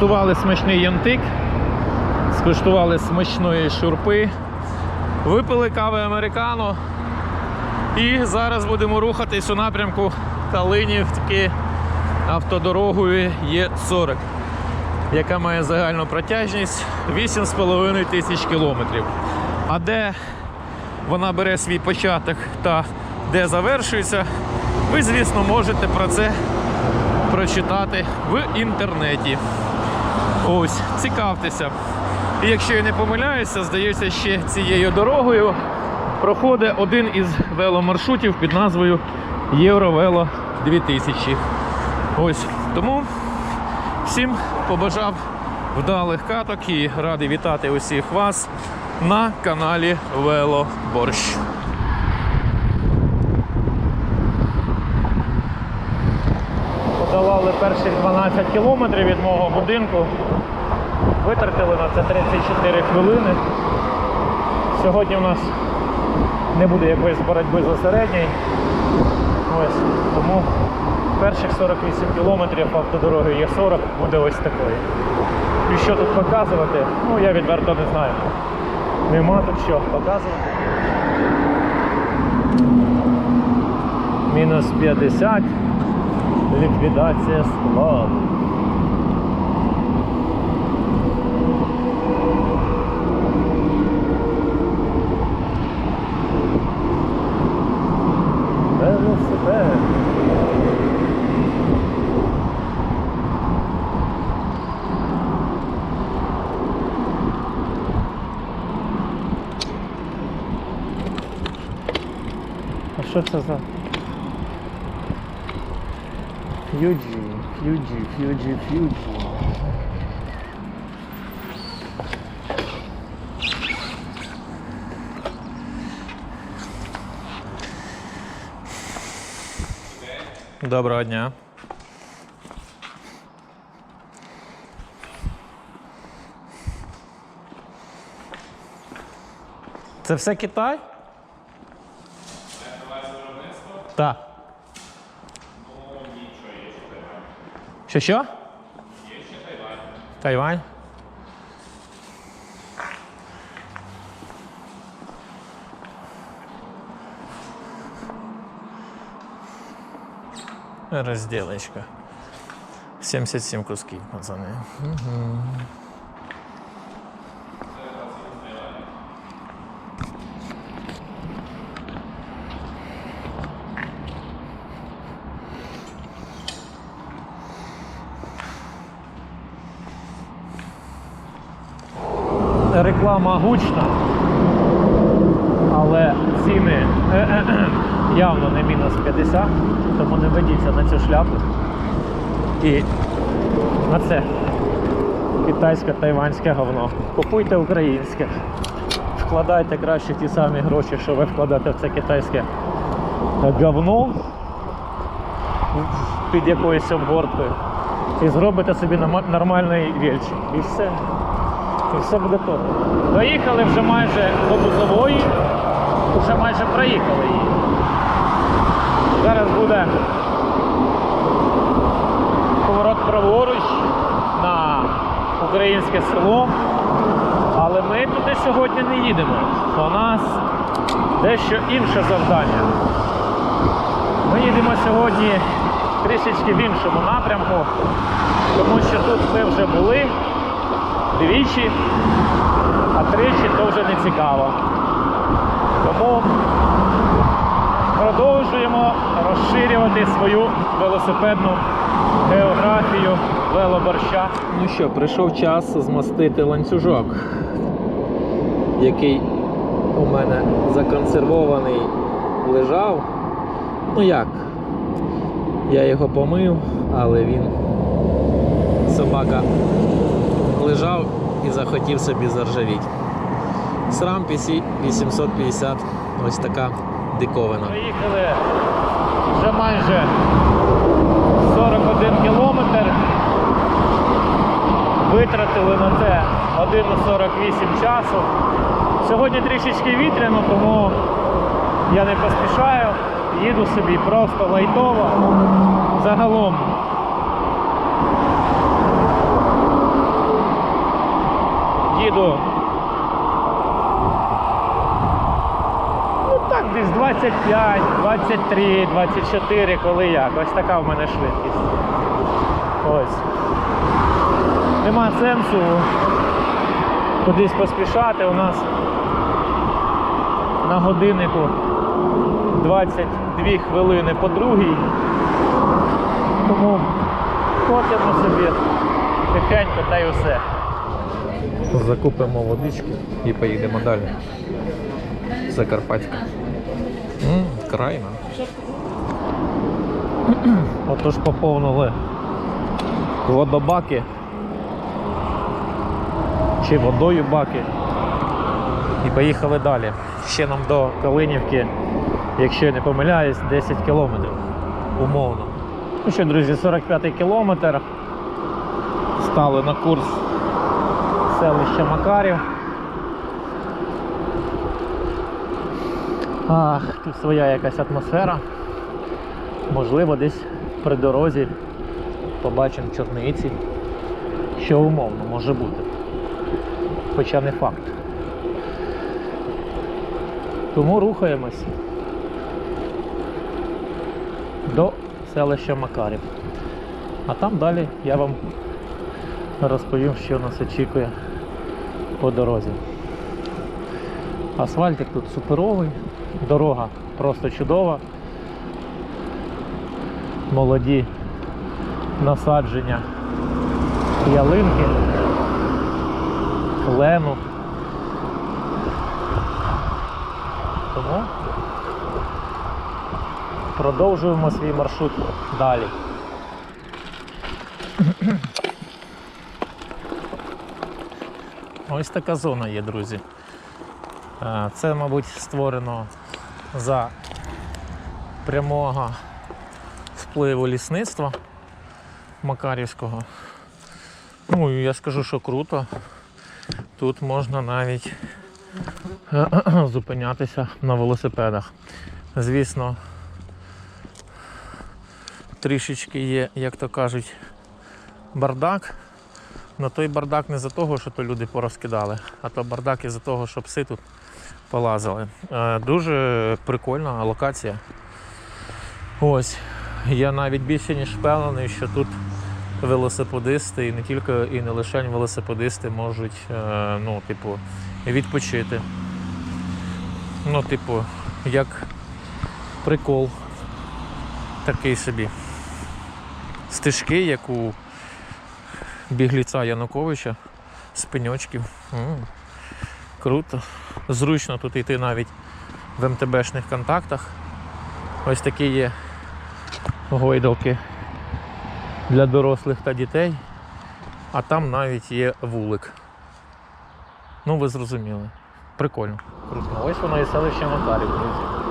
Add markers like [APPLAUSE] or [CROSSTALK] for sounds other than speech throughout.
Скуштували смачний янтик, скуштували смачної шурпи, випили кави американо. І зараз будемо рухатись у напрямку Калинівки автодорогою Є40, яка має загальну протяжність 8,5 тисяч кілометрів. А де вона бере свій початок та де завершується, ви, звісно, можете про це прочитати в інтернеті. Ось, цікавтеся. І якщо я не помиляюся, здається, ще цією дорогою проходить один із веломаршрутів під назвою Євровело 2000. Ось тому всім побажав вдалих каток і радий вітати усіх вас на каналі Вело перших 12 кілометрів від мого будинку. Витратили на це 34 хвилини. Сьогодні у нас не буде якоїсь боротьби за середній. Ось, тому перших 48 кілометрів автодороги є 40 буде ось такою. І що тут показувати? Ну я відверто не знаю. Нема тут що показувати. Мінус 50. Ліквідація складу. Велосипед. А що це за Фьюджі, фьюджі, фьюджі, фьюджі. Доброго дня. Це все Китай? Так. Що що? Є ще Тайвань. Тайвань? Разделочка. 77 кусків, пацани. Угу. Реклама гучна, але ціни явно не мінус 50, тому не ведіться на цю шляпу. І на це китайське тайванське говно. Купуйте українське. Вкладайте краще ті самі гроші, що ви вкладете в це китайське говно під якоюсь обгорткою. І зробите собі нормальний вільчик. І все. І все буде добре. Доїхали вже майже до Бузової, вже майже проїхали її. Зараз буде поворот праворуч на українське село. Але ми туди сьогодні не їдемо. У нас дещо інше завдання. Ми їдемо сьогодні трішечки в іншому напрямку, тому що тут ми вже були двічі, а тричі то вже не цікаво. Тому продовжуємо розширювати свою велосипедну географію велоборща. Ну що, прийшов час змастити ланцюжок, який у мене законсервований лежав. Ну як? Я його помив, але він собака лежав і захотів собі заржавіти. SRAM PC 850. Ось така диковина. Проїхали вже майже 41 кілометр. Витратили на це 1,48 часу. Сьогодні трішечки вітряно, тому я не поспішаю, їду собі просто лайтово. Загалом їду Ну так, десь 25, 23, 24, коли як. Ось така в мене швидкість. Ось. Нема сенсу кудись поспішати. У нас на годиннику 22 хвилини по другій. Тому котимо собі тихенько та й усе. Закупимо водички і поїдемо далі. Закарпатська. Крайна. [CLEARS THROAT] Отож поповнили водобаки чи водою баки. І поїхали далі. Ще нам до Калинівки, якщо я не помиляюсь, 10 кілометрів. Умовно. Ну що, друзі, 45 кілометр. Стали на курс селища Макарів. Ах, тут своя якась атмосфера. Можливо, десь при дорозі побачимо чорниці, що умовно може бути. Хоча не факт. Тому рухаємось до селища Макарів. А там далі я вам розповім, що нас очікує по дорозі. Асфальтик тут суперовий, дорога просто чудова молоді насадження ялинки, клену. Тому продовжуємо свій маршрут далі. Ось така зона є, друзі. Е, Це, мабуть, створено за прямого впливу лісництва Макарівського. Ну і я скажу, що круто. Тут можна навіть [CLEARS THROAT] зупинятися на велосипедах. Звісно, трішечки є, як то кажуть, бардак. Но той бардак не за того, що то люди порозкидали, а то бардак із-за того, що пси тут полазили. Е, Дуже прикольна локація. Ось. Я навіть більше ніж впевнений, що тут велосипедисти і не тільки і не лише велосипедисти можуть е, ну, типу, відпочити. Ну, типу, як прикол такий собі. Стежки, як у бігліця Януковича з пеньочків. Круто. Зручно тут йти навіть в МТБшних контактах. Ось такі є гойдалки для дорослих та дітей, а там навіть є вулик. Ну, ви зрозуміли. Прикольно. Круто. Ось воно і селище Макарів, друзі.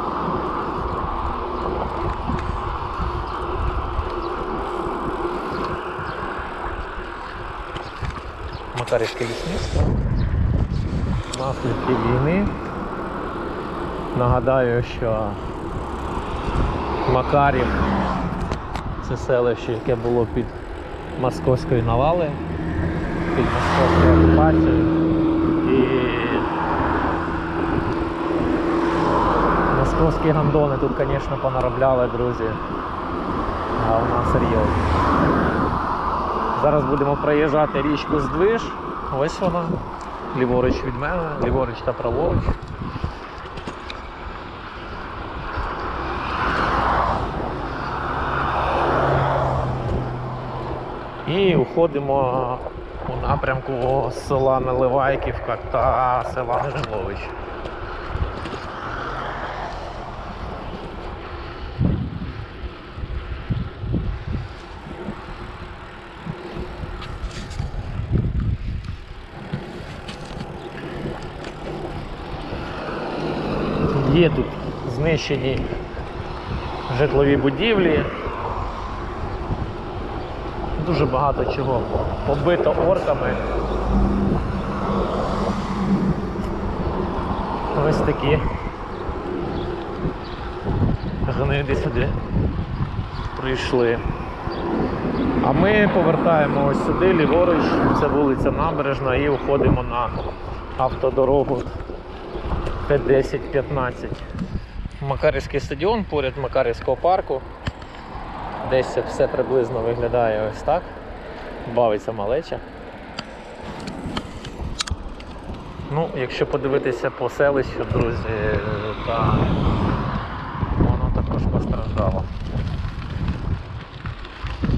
Макарівське. Наслідки війни. Нагадаю, що Макарів це селище, яке було під московською навалою, під московською окупацією. І московські гандони тут, звісно, понаробляли, друзі. А у нас серйозно. Зараз будемо проїжджати річку Здвиж. Ось вона. Ліворуч від мене, ліворуч та праворуч. І уходимо у напрямку села Наливайківка та села Грилович. Є тут знищені житлові будівлі. Дуже багато чого побито орками. Ось такі гниди сюди прийшли. А ми повертаємо ось сюди, ліворуч, це вулиця Набережна, і уходимо на автодорогу Т-10-15. Макарівський стадіон поряд Макарівського парку. Десь це все приблизно виглядає ось так. Бавиться малеча. Ну, якщо подивитися по селищу, друзі, то воно також постраждало.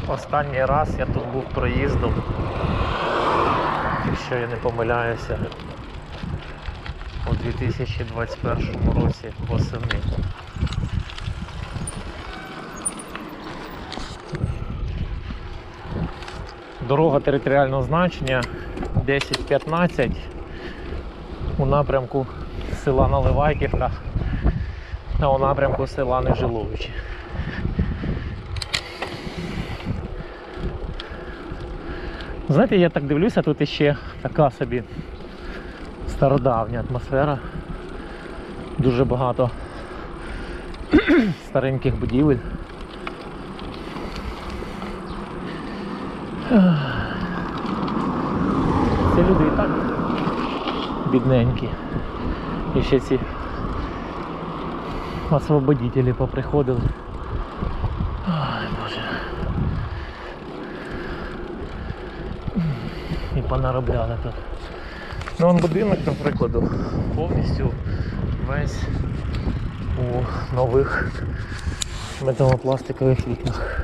Останній раз я тут був проїздом, якщо я не помиляюся, 2021 році восени. Дорога територіального значення 10-15 у напрямку села Наливайківка та у напрямку села Нежиловичі. Знаєте, я так дивлюся, тут іще така собі стародавня атмосфера. Дуже багато стареньких будівель. Ці люди і так бідненькі. І ще ці освободителі поприходили. Ой, Боже. І понаробляли тут. Ну, он будинок, до повністю весь у нових металопластикових вікнах.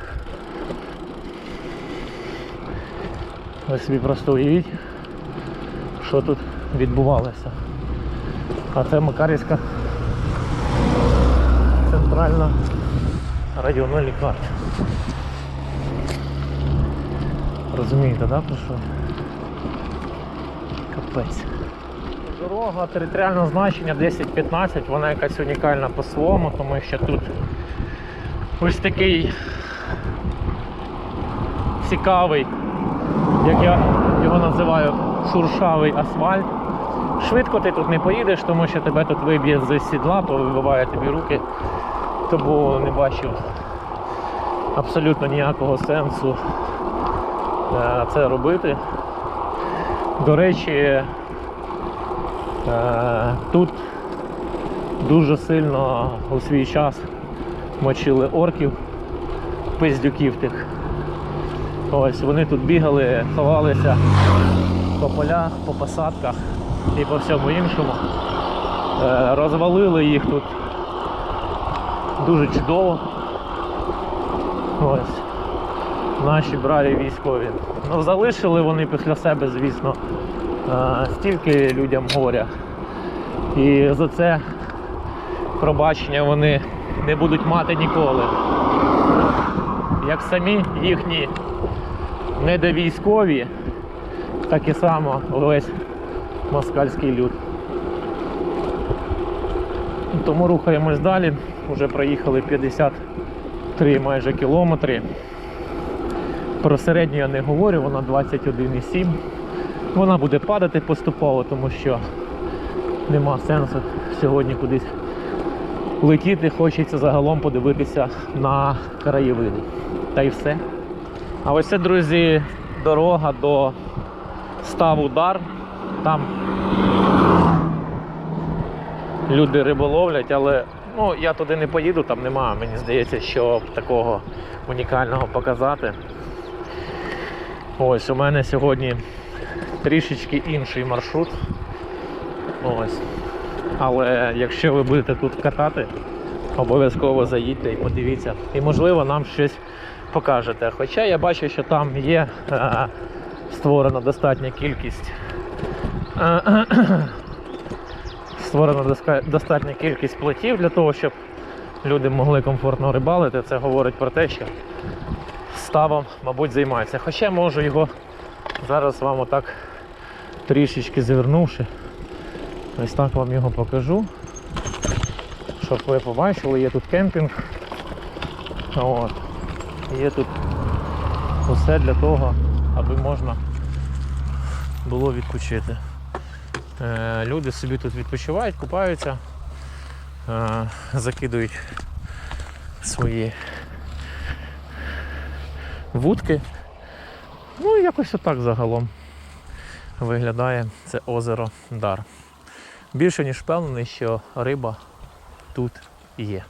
Ви собі просто уявіть, що тут відбувалося. А це Макарівська центральна районна лікарня. Розумієте, да, про що? Капець. Дорога територіального значення 10-15, вона якась унікальна по-своєму, тому що тут ось такий цікавий, як я його називаю, шуршавий асфальт. Швидко ти тут не поїдеш, тому що тебе тут виб'є з сідла, повибиває тобі руки. Тому не бачив абсолютно ніякого сенсу е, це робити. До речі, е, тут дуже сильно у свій час мочили орків, пиздюків тих. Ось вони тут бігали, ховалися по полях, по посадках і по всьому іншому. Е, Розвалили їх тут дуже чудово. Ось. Наші браві військові. Ну, залишили вони після себе, звісно, е, стільки людям горя. І за це пробачення вони не будуть мати ніколи. Як самі їхні недовійськові, так і само весь москальський люд. Тому рухаємось далі. Вже проїхали 53 майже кілометри. Про середню я не говорю, вона 21,7. Вона буде падати поступово, тому що нема сенсу сьогодні кудись летіти. Хочеться загалом подивитися на краєвиди. Та й все. А ось це, друзі, дорога до став удар. Там люди риболовлять, але ну, я туди не поїду, там немає, мені здається, що такого унікального показати. Ось у мене сьогодні трішечки інший маршрут. Ось. Але якщо ви будете тут катати, обов'язково заїдьте і подивіться. І можливо нам щось покажете. Хоча я бачу, що там є е, створена достатня кількість. е, [COUGHS] Створена достатня кількість плотів для того, щоб люди могли комфортно рибалити. Це говорить про те, що ставом, мабуть, займається. Хоча можу його зараз вам отак трішечки завернувши. Ось так вам його покажу. Щоб ви побачили, є тут кемпінг. От. Є тут усе для того, аби можна було відпочити. Е, люди собі тут відпочивають, купаються, е, закидують свої вудки. Ну якось отак загалом виглядає це озеро Дар. Більше ніж впевнений, що риба тут є.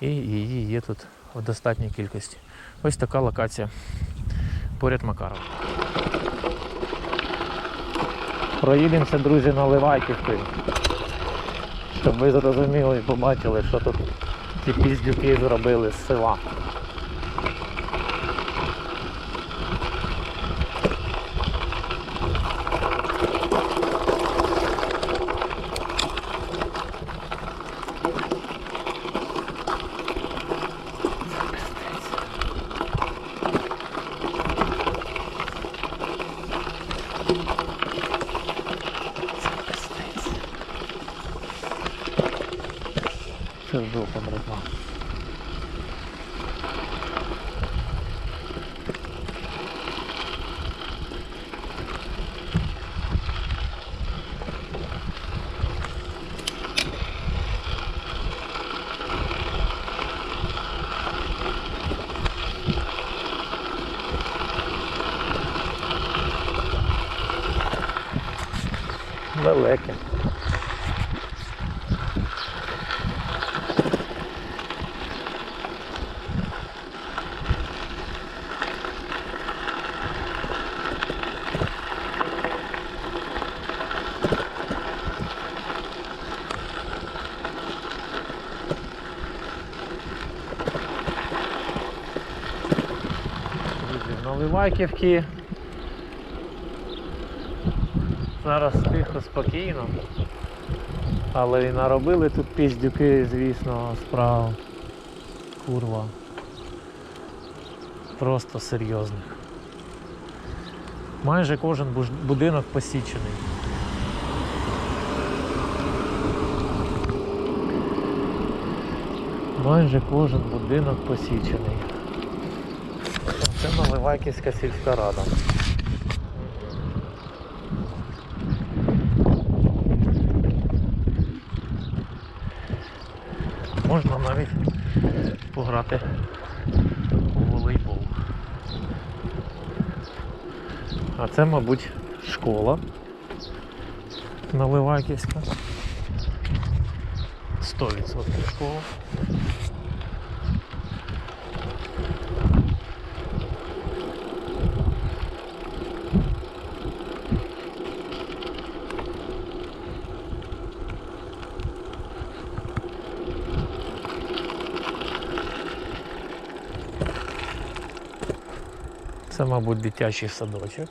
І її є тут в достатній кількості. Ось така локація поряд Макарова. Проїдемося, друзі, на Ливайківки, щоб ви зрозуміли і побачили, що тут ті піздюки зробили з села. Це жопа, братва. Далеке. Друзі, Зараз тихо, спокійно. Але і наробили тут піздюки, звісно, справ. Курва. Просто серйозних. Майже кожен будинок посічений. Майже кожен будинок посічений. Це Наливайківська сільська рада. Можна навіть пограти у волейбол. А це, мабуть, школа Наливайківська. 100% школа. Мабуть, дитячий садочок.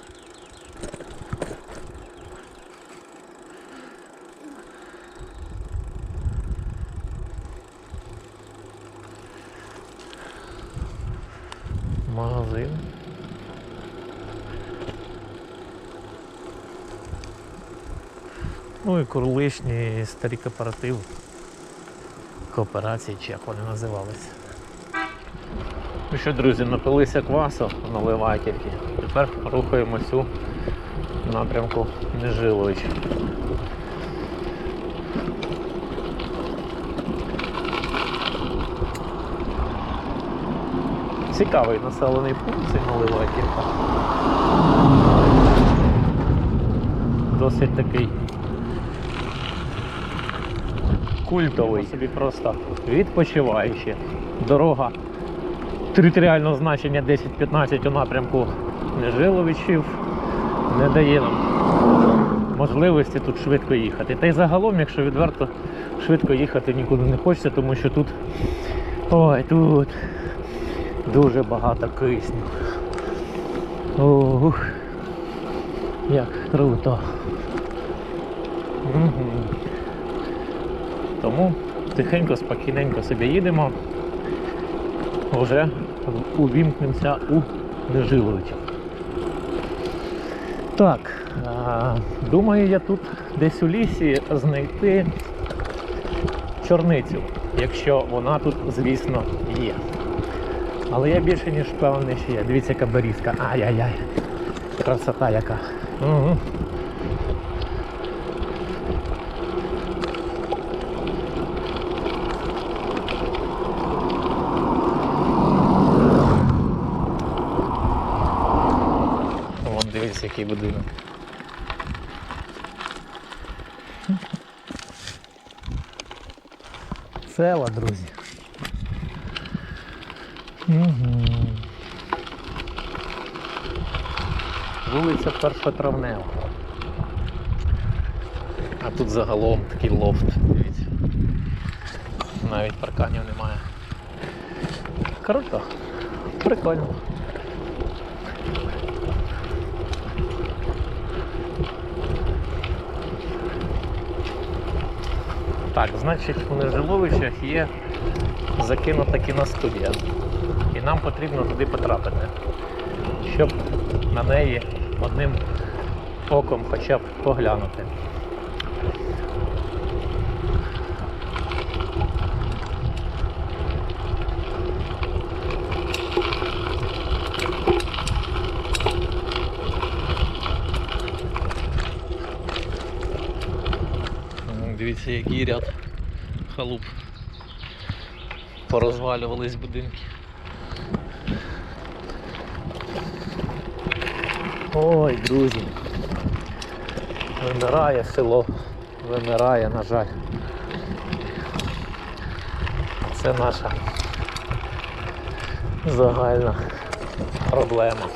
Магазин. Ну і колишні старі кооперативи. Кооперації, чи як вони називалися. Ну що, друзі, напилися квасу на Ливайківці. Тепер рухаємось у напрямку Нежилович. Цікавий населений пункт цей Наливайківка. Досить такий культовий, собі просто відпочиваючи. Дорога територіального значення 10-15 у напрямку Нежиловичів не дає нам можливості тут швидко їхати. Та й загалом, якщо відверто, швидко їхати нікуди не хочеться, тому що тут ой, тут дуже багато кисню. Ух, як круто. Угу. Тому тихенько, спокійненько собі їдемо вже увімкнемося у Нежиловичах. Так, думаю, я тут десь у лісі знайти чорницю. якщо вона тут, звісно, є. Але я більше ніж впевнений, що є. Дивіться, яка берізка. Ай-яй-яй. Красота яка. Угу. Вон дивіться, який будинок. Села, друзі. Угу. Вулиця Першотравнева. А тут загалом такий лофт, дивіться. Навіть парканів немає. Круто. Прикольно. Так, значить у нежиловищах є закинута кіностудія. І нам потрібно туди потрапити, щоб на неї одним оком хоча б поглянути. М, Дивіться, який ряд халуп. Порозвалювались будинки. Ой, друзі. Вимирає село. Вимирає, на жаль. Це наша загальна проблема.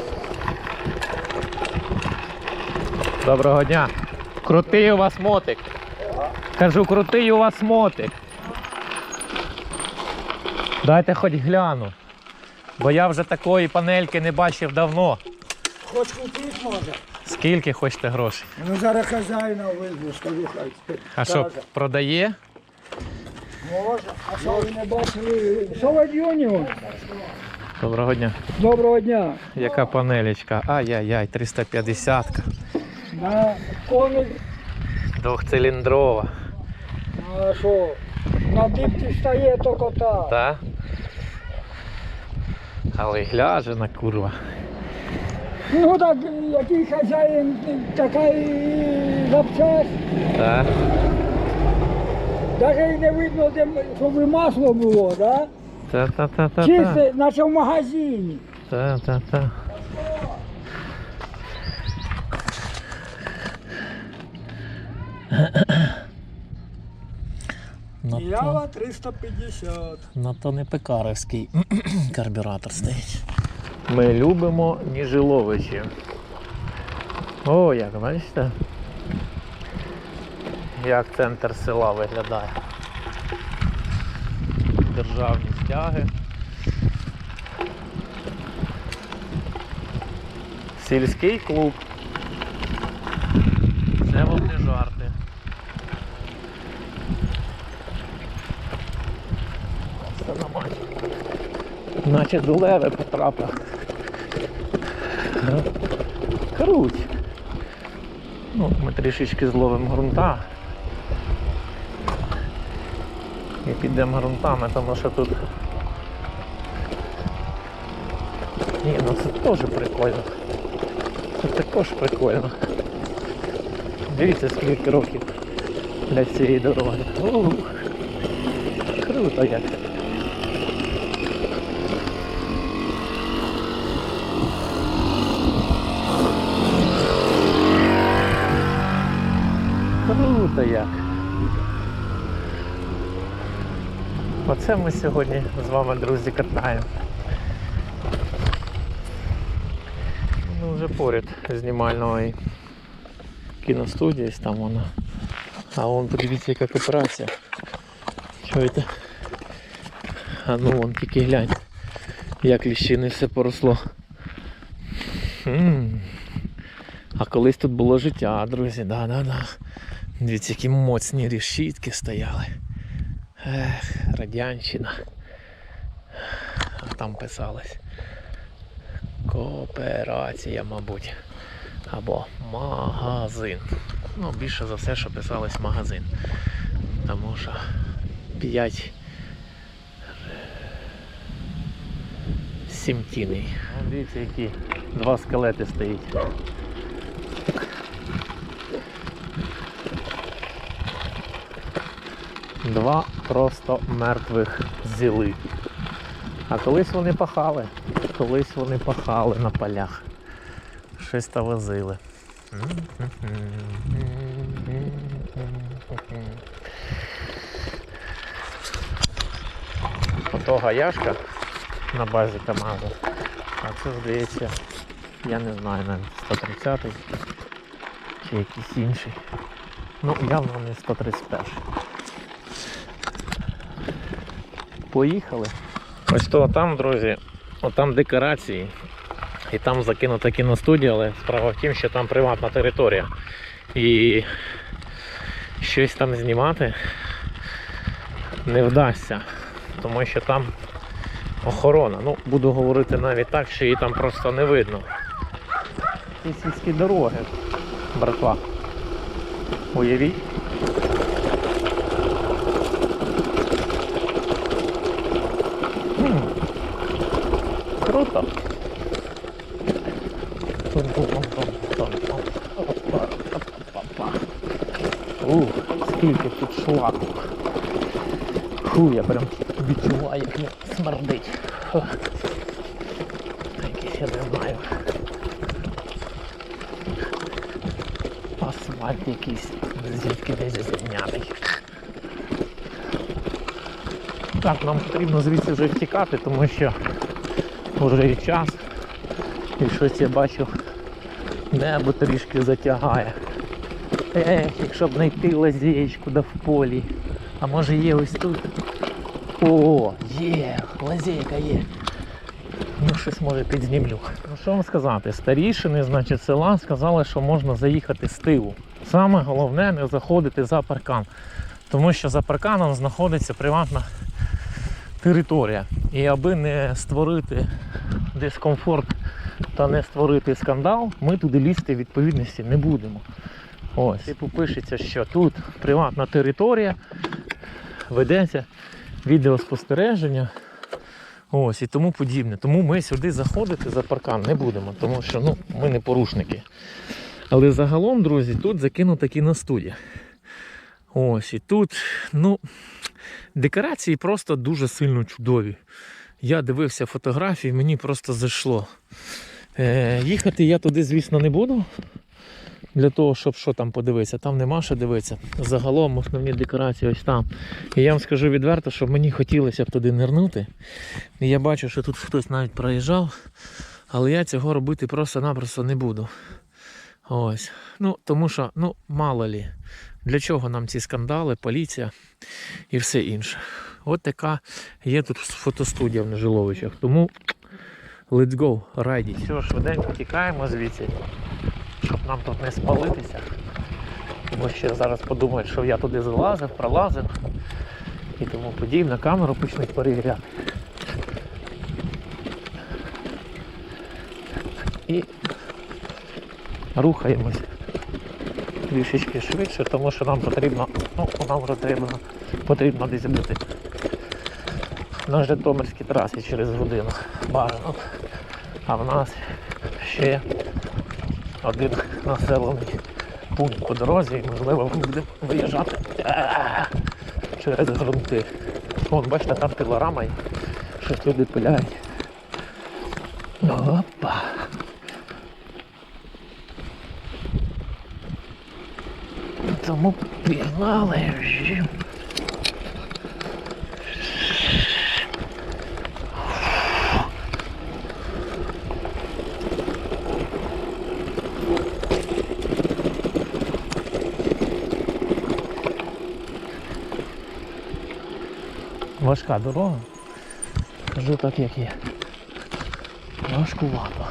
Доброго дня. Крутий у вас мотик. Кажу, крутий у вас мотик. Дайте хоч гляну. Бо я вже такої панельки не бачив давно. Хоч купити може. Скільки хочете грошей? Ну зараз хазяїна визву, скажу хай. А що, продає? Може. А що ви не бачили? Що ви юніор? Доброго дня. Доброго дня. Яка панелечка? Ай-яй-яй, 350 На коник, Двохциліндрова. А що? На дипці стає то кота. Та? Але й гляжена курва. Ну так, який хазяїн, така і запчасть. Та? Навіть і не видно, де, щоб і масло було, да? Та-та-та-та-та. Чисте, наче в магазині. Та-та-та. На Ява 350. на то не пекарівський [CLEARS THROAT] карбюратор стоїть. Ми любимо ніжиловичі. О, як бачите? Як центр села виглядає. Державні стяги. Сільський клуб. Це вам не жарти. Це на матч. Наче до леви потрапив. Круть. Ну, ми трішечки зловимо ґрунта. І підемо ґрунтами, тому що тут. Ні, ну це теж прикольно. Це також прикольно. Дивіться, скільки років для цієї дороги. Ух, круто як. Круто як. Оце ми сьогодні з вами, друзі, катаємо. Ну, вже поряд знімальної кіностудії, там вона. А вон подивіться, яка кооперація. Чуєте? А ну вон тільки глянь, як ліщини все поросло. м А колись тут було життя, друзі, да-да-да. Дивіться, які моцні решітки стояли. Ех, Радянщина. А там писалось. Кооперація, мабуть. Або магазин. Ну, більше за все, що писалось магазин. Тому що 5 сімтіний. Дивіться, які два скелети стоїть. Два просто мертвих зіли. А колись вони пахали. Колись вони пахали на полях. Щось та возили. Ото гаяшка на базі КАМАЗу. А це здається, я не знаю навіть 130-й чи якийсь інший. Ну, явно не 131. Поїхали. Ось то там, друзі, отам декорації. І там закинута кіностудія, але справа в тім, що там приватна територія. І щось там знімати не вдасться, тому що там охорона. Ну, буду говорити навіть так, що її там просто не видно. Ці сільські дороги, братва. Уявіть. М, Круто. Ух, скільки тут шлаку. Фу, я прям відчуваю, як він смердить. Фу. Якийсь я знаю. Асфальт якийсь звідки десь знятий. Так, нам потрібно звідси вже втікати, тому що вже і час. І щось я бачу, небо трішки затягає. Ех, б знайти лазєчку да в полі. А може є ось тут. О, є, лазейка є. Ну, щось може підзнімлю. Ну що вам сказати, старішини, значить, села сказали, що можна заїхати з тилу. Саме головне не заходити за паркан. Тому що за парканом знаходиться приватна територія. І аби не створити дискомфорт та не створити скандал, ми туди лізти відповідності не будемо. Ось. Типу пишеться, що тут приватна територія, ведеться відеоспостереження. Ось і тому подібне. Тому ми сюди заходити за паркан не будемо, тому що ну, ми не порушники. Але загалом, друзі, тут закинута кіностудія. Ось і тут, ну, декорації просто дуже сильно чудові. Я дивився фотографії, мені просто зайшло. Е, їхати я туди, звісно, не буду. Для того, щоб що там подивитися, там нема що дивитися. Загалом основні декорації ось там. І я вам скажу відверто, що мені хотілося б туди нирнути. І я бачу, що тут хтось навіть проїжджав, але я цього робити просто-напросто не буду. Ось. Ну, тому що, ну, мало лі, для чого нам ці скандали, поліція і все інше. От така є тут фотостудія в Нежиловичах. Тому let's go, райдіть. Все, швиденько тікаємо звідси, нам тут не спалитися. Бо ще зараз подумають, що я туди залазив, пролазив і тому подібне. Камеру почнуть перевіряти. І рухаємось трішечки швидше, тому що нам потрібно, ну, нам вже потрібно десь бути на Житомирській трасі через годину бажано. А в нас ще один населений пункт по дорозі і можливо ми будемо виїжджати е, через ґрунти. Вон, бачите, там пілорама і щось люди пиляють. Опа. Тому пігнали. Важка дорога. Кажу так, як є. Важкувато.